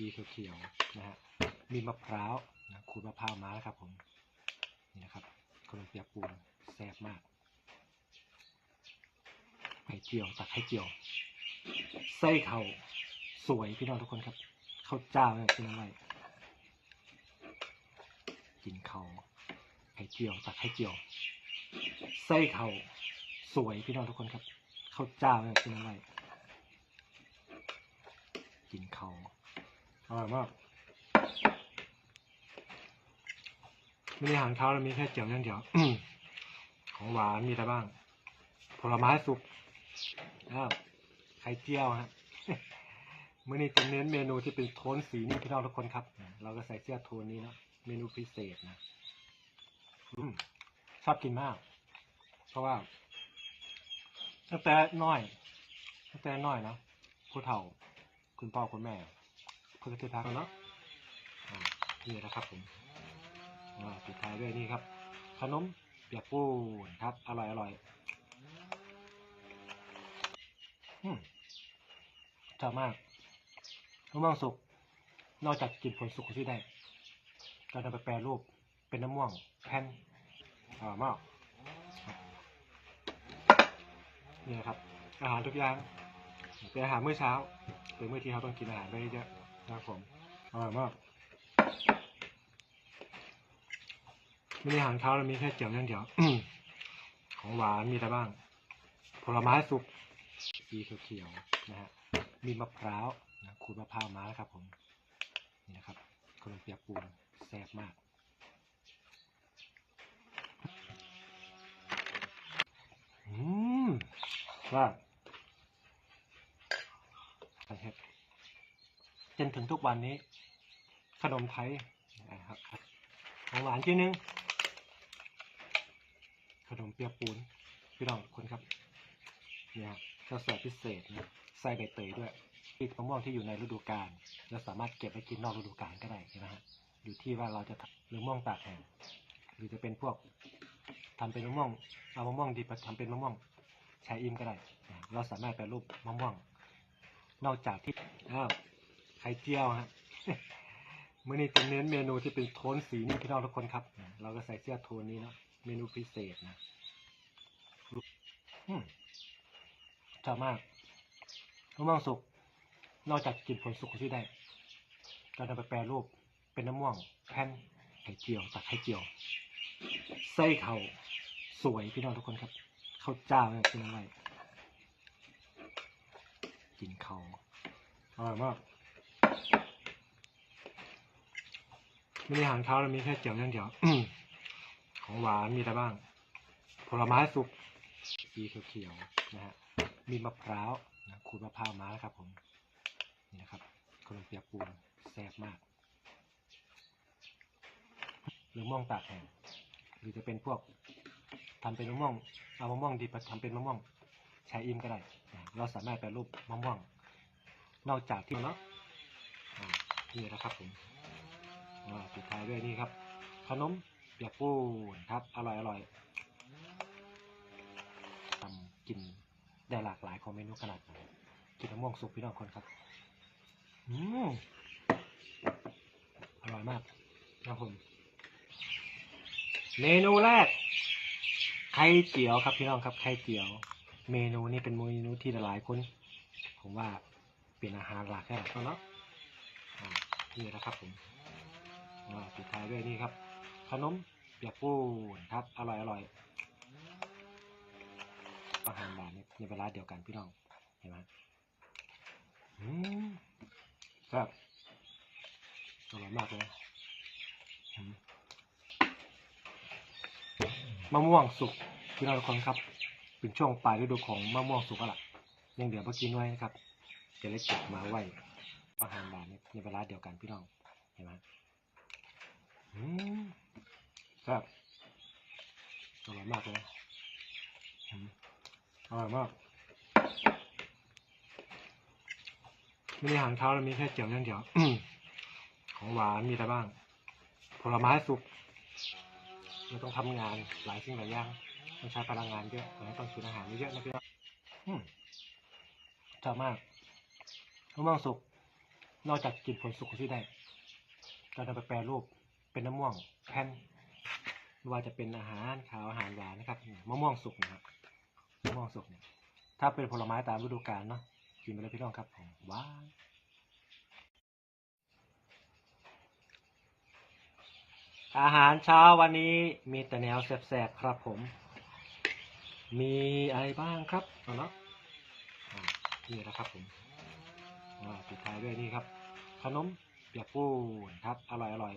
สีเขียวๆนะฮะมีมะพร้าวนะขูดมะพร้าวมาแล้วครับผมนี่นะครับขนมเปียกปูนแซ่บมากไข่เจียวตักไข่เจียว ไส้เข่าสวยพี่น้องทุกคนครับข้าวเจ้าเนี่ยเป็นอะไรกินเขาไข่เจียวตักไข่เจียว ไส้เข่าสวยพี่น้องทุกคนครับข้าวเจ้าเนี่ยเป็นอะไรกินเขา อร่อยมากไม่มีอาหารเช้าแล้วมีแค่เจียวอย่างเดียวของหวานมีอะไรบ้าง ผลไม้สุกอ้าวไข่เจียวฮะมื่อนี้จะเน้นเมนูที่เป็นโทนสีนี่พี่น้องทุกคนครับ เราก็ใส่เสื้อโทนนี้เนอะเมนูพิเศษนะอชอบกินมาก เพราะว่าตั้งแต่น้อยตั้งแต่น้อยนะผู้เฒ่า คุณพ่อคุณแม่ เพื่อนที่พักเนาะนี่นะครับผมปิดท้ายด้วยนี่ครับ ขนมเปียกปูนครับ อร่อยอร่อยชอบมากมะม่วงสุก นอกจากกินผลสุกที่ได้ก็นำไปแปรรูปเป็นน้ำม่วงแผ่นอร่อยมากนี่นะครับ อาหารทุกอย่าง เป็นอาหารมื้อเช้า เป็นมื้อที่เขาต้องกินอาหารไปเยอะ ครับผมอร่อยมากไม่มีอาหารเช้าแล้วมีแค่เจียวอย่างเดียว ของหวานมีอะไรบ้าง ผลไม้สุกสีเขียวๆนะฮะ มีมะพร้าวนะขูดมะพร้าวมาแล้วครับผม นี่นะครับขนมเปียกปูนแซ่บมาก อืมว่าเห็ด จนถึงทุกวันนี้ ขนมไทยนะครับของหวานที่นึง ขนมเปียกปูน พี่น้องคนครับเนี่ยข้าวสวยพิเศษนะใส่ใบเตยด้วยปีกมะม่วงที่อยู่ในฤดูกาลเราสามารถเก็บไว้กินนอกฤดูกาลก็ได้นะฮะอยู่ที่ว่าเราจะทำหรือมะม่วงตากแห้งหรือจะเป็นพวกทำเป็นมะม่วงเอามะม่วงดิบมาทำเป็นมะม่วงใช้อิ่มก็ได้ เราสามารถแปรรูปมะม่วง นอกจากที่อ้าว ไข่เจียวฮะมื่อนี้จะเน้นเมนูที่เป็นโทนสีนี่พี่น้องทุกคนครับ เราก็ใส่เสื้อโทนนี้เนาะเมนูพิเศษนะอชอบมากมะม่วงสุก นอกจากกินผลสุกที่ได้ก็นำไปแปรรูปเป็นน้ำม่วงแผ่นไข่เจียวตักไข่เจียวไส้เข่าสวยพี่น้องทุกคนครับข้าวเจ้าเนี่ยเป็นอะไรกินเขาอร่อยมาก ไม่มีอาหารเช้าแล้วมีแค่เจียวอย่างเดียวของหวานมีอะไรบ้าง ผลไม้สุกสีเขียวๆนะฮะ มีมะพร้าวนะขูดมะพร้าวมาแล้วครับ ผมนี่นะครับขนมเปียกปูนแซ่บมาก หรือม่วงตากแห้งหรือจะเป็นพวกทำเป็นมะม่วงเอามะม่วงดิบมาทำเป็นมะม่วงใช้อิ่มก็ได้ เราสามารถแปรรูปมะม่วง นอกจากที่เนาะอ่า นี่นะครับผมอ่าปิดท้ายด้วยนี่ครับ ขนมเปียกปูนครับ อร่อยอร่อยทำกินได้หลากหลายของเมนูขนาดไหนกินมะม่วงสุกพี่น้องคนครับอืมอร่อยมากครับผมเมนูแรกไข่เจียวครับพี่น้องครับไข่เจียว เมนูนี้เป็นเมนูที่หลายคน ผมว่าเป็นอาหารหลักแค่ไหนก็เนาะ นี่นะครับผมอ่าปิดท้ายด้วยนี่ครับ ขนมเปียกปูนครับ อร่อยอร่อยอาหารหวานในในเวลาเดียวกันพี่น้องเห็นไหมอืมครับอร่อยมากเลยมะม่วงสุกพี่น้องทุกคนครับ เป็นช่วงปลายฤดูของมะม่วงสุกแล้วล่ะยังเดี๋ยวเมื่อกี้น้อยนะครับจะได้เก็บมาไว้ อาหารหวานในเวลาเดียวกันพี่น้องเห็นไหมอืมครับอร่อยมากเลยอร่อยมากไม่มีอาหารเช้าแล้วมีแค่เจียวอย่างเดียวของหวานมีอะไรบ้าง ผลไม้สุกเราต้องทำงานหลายสิ่งหลายอย่างต้องใช้พลังงานเยอะเราต้องกินอาหารเยอะนะพี่น้องชอบมากมะม่วงสุก นอกจากกินผลสุกที่ได้ก็นำไปแปรรูปเป็นน้ำม่วงแผ่นว่าจะเป็นอาหารขาวอาหารหวานนะครับมะม่วงสุกนะครับมะม่วงสุกเนี่ยถ้าเป็นผลไม้ตามฤดูกาลเนาะกินไปเลยพี่น้องครับผมว้าอาหารเช้าวันนี้มีแต่แนวแซ่บๆครับผม มีอะไรบ้างครับเอาเนาะอ่านี่นะครับผม ปิดท้ายด้วยนี่ครับ ขนมเปียกปูนครับ อร่อยอร่อย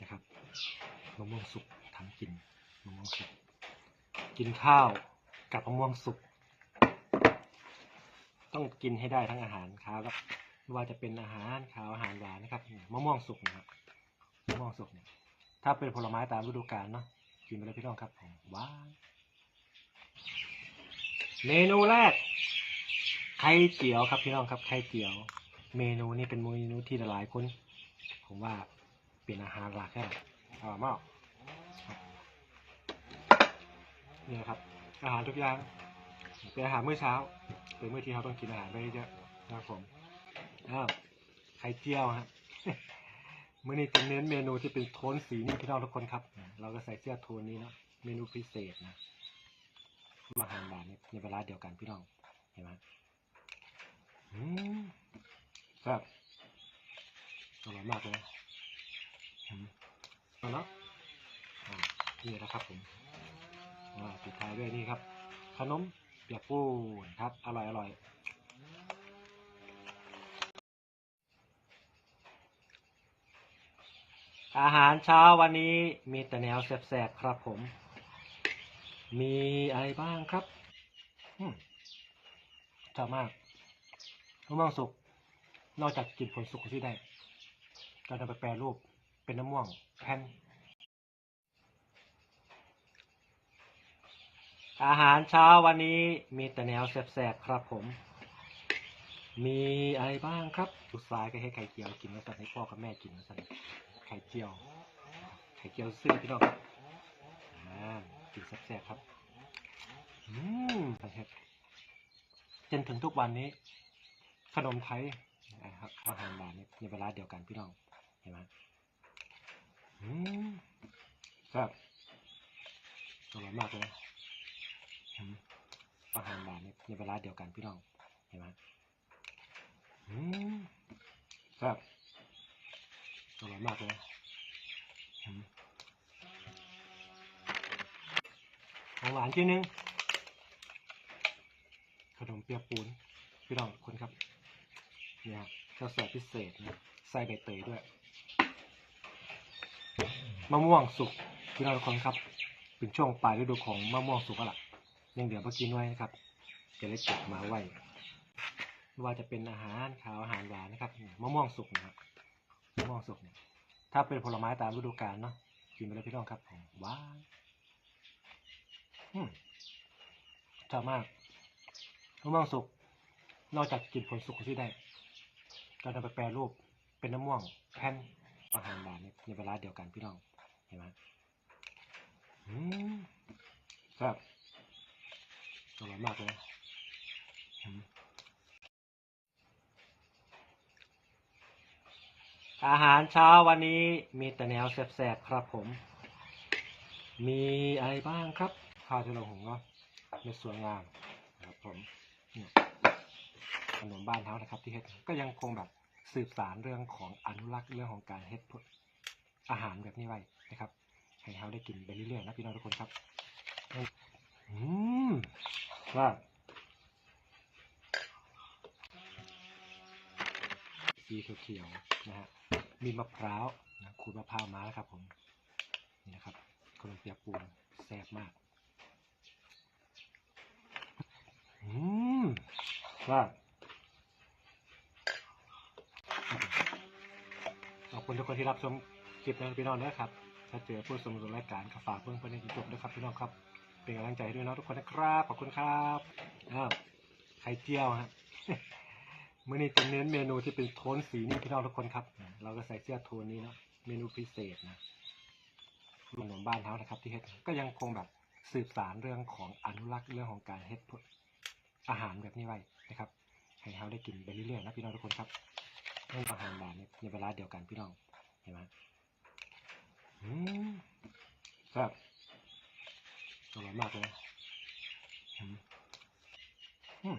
นะครับมะม่วงสุกทำกินมะม่วงสุกกินข้าวกับมะม่วงสุกต้องกินให้ได้ทั้งอาหารครับไม่ว่าจะเป็นอาหารขาวอาหารหวานนะครับมะม่วงสุกนะครับมะม่วงสุกเนี่ย ถ้าเป็นผลไม้ตามฤดูกาลเนาะกินไปเลยพี่น้องครับผมว้าเมนูแรก ไข่เจียวครับพี่น้องครับไข่เจียว เมนูนี้เป็นเมนูที่หลายคนผมว่าเป็นอาหารหลักแค่อร่อยมากนี่นะครับ อาหารทุกอย่างเป็นอาหารมื้อเช้า เป็นมื้อที่เขาต้องกินอาหารไปเยอะนะครับผมอ้าวไข่เจียวฮะมื่อนี้จะเน้นเมนูที่เป็นโทนสีนี่พี่น้องทุกคนครับ เราก็ใส่เสื้อโทนนี้เนาะเมนูพิเศษนะอาหารหวานเนี่ยในเวลาเดียวกันพี่น้องเห็นไหม ครับอร่อยมากเลยอืมเนาะอ่านี่นะครับผมอ่าปิดท้ายด้วยนี่ครับ ขนมเปียกปูนครับ อร่อยอร่อยอาหารเช้าวันนี้มีแต่แนวแซ่บๆครับผม มีอะไรบ้างครับอืมชอบมาก มะม่วงสุกนอกจากกินผลสุกที่ได้ก็นำไปแปรรูปเป็นน้ำม่วงแผ่นอาหารเช้าวันนี้มีแต่แนวแซ่บๆครับผม มีอะไรบ้างครับลูกสายก็ให้ไข่เจียวกินแล้วสั่นให้พ่อกับแม่กินแล้วสั่นไข่เจียว ไข่เจียวซื่อพี่น้องกินแซ่บๆครับ อืมเห็ดจนถึงทุกวันนี้ ขนมไทยนะครับอาหารหวานเนี่ยในเวลาเดียวกันพี่น้องเห็นไหมอืมครับอร่อยมากเลยอาหารหวานเนี่ยในเวลาเดียวกันพี่น้องเห็นไหมอืมครับอร่อยมากเลยของหวานชิ้นหนึงขนมเปียกปูนพี่น้องคนครับ นี่ยครับเจ้าเสิร์ฟพิเศษนะใส่ใบเตยด้วยมะม่วงสุกพี่น้องทุกคนครับ เป็นช่วงปลายฤดูของมะม่วงสุกแล้วล่ะยังเหลือเมื่อกี้น้อยนะครับจะได้เก็บมาไว้ไม่ว่าจะเป็นอาหารขาวอาหารหวานนะครับมะม่วงสุกนะครับมะม่วงสุกเนี่ย ถ้าเป็นผลไม้ตามฤดูกาลเนาะกินไปเลยพี่น้องครับผมว้าวชอบมากมะม่วงสุกนอกจากกินผลสุกที่ได้ ก็นำไปแปรรูปเป็นน้ำม่วงแผ่นอาหารหวานเนี่ยในเวลาเดียวกันพี่น้องเห็นไหมอืมครับอร่อยมากเลยอาหารเช้าวันนี้มีแต่แนวแซ่บๆครับผม มีอะไรบ้างครับ ข้าวที่เราหุงเนาะในสวยงามนะครับผมขนมบ้านเท้านะครับที่เฮ็ดก็ยังคงแบบ สืบสารเรื่องของอนุรักษ์เรื่องของการเฮ็ดอาหารแบบนี้ไว้นะครับ ให้เขาได้กินไปเรื่อยๆนะพี่น้องทุกคนครับอืมว่าสีเขียวๆนะฮะมีมะพร้าวนะขูดมะพร้าวมาแล้วครับ ผมนี่นะครับขนมเปียกปูนแซ่บมากอืมว่า ขอบคุณทุกคนที่รับชมคลิปนะพี่น้องนะครับ ถ้าเจอผู้สมรุนรายการก็ฝากเพื่อนเพื่อนให้จบนะครับพี่น้องครับ เป็นกำลังใจให้ด้วยนะทุกคนนะครับ ขอบคุณครับอ้าวไข่เจียวฮะมื่อนี้จะเน้นเมนูที่เป็นโทนสีนี่พี่น้องทุกคนครับ เราก็ใส่เสื้อโทนนี้เนาะ เมนูพิเศษนะรุ่นมบ้านเขานะครับ ที่เฮ็ด ก็ยังคงแบบสืบสารเรื่องของอนุรักษ์เรื่องของการเฮ็ดอาหารแบบนี้ไว้นะครับ ให้เขาได้กินไปเรื่อยๆนะพี่น้องทุกคนครับ เรื่องอาหารบาทในในเวลาเดียวกันพี่น้องเห็นไหมครับอร่อยมากเลยอืม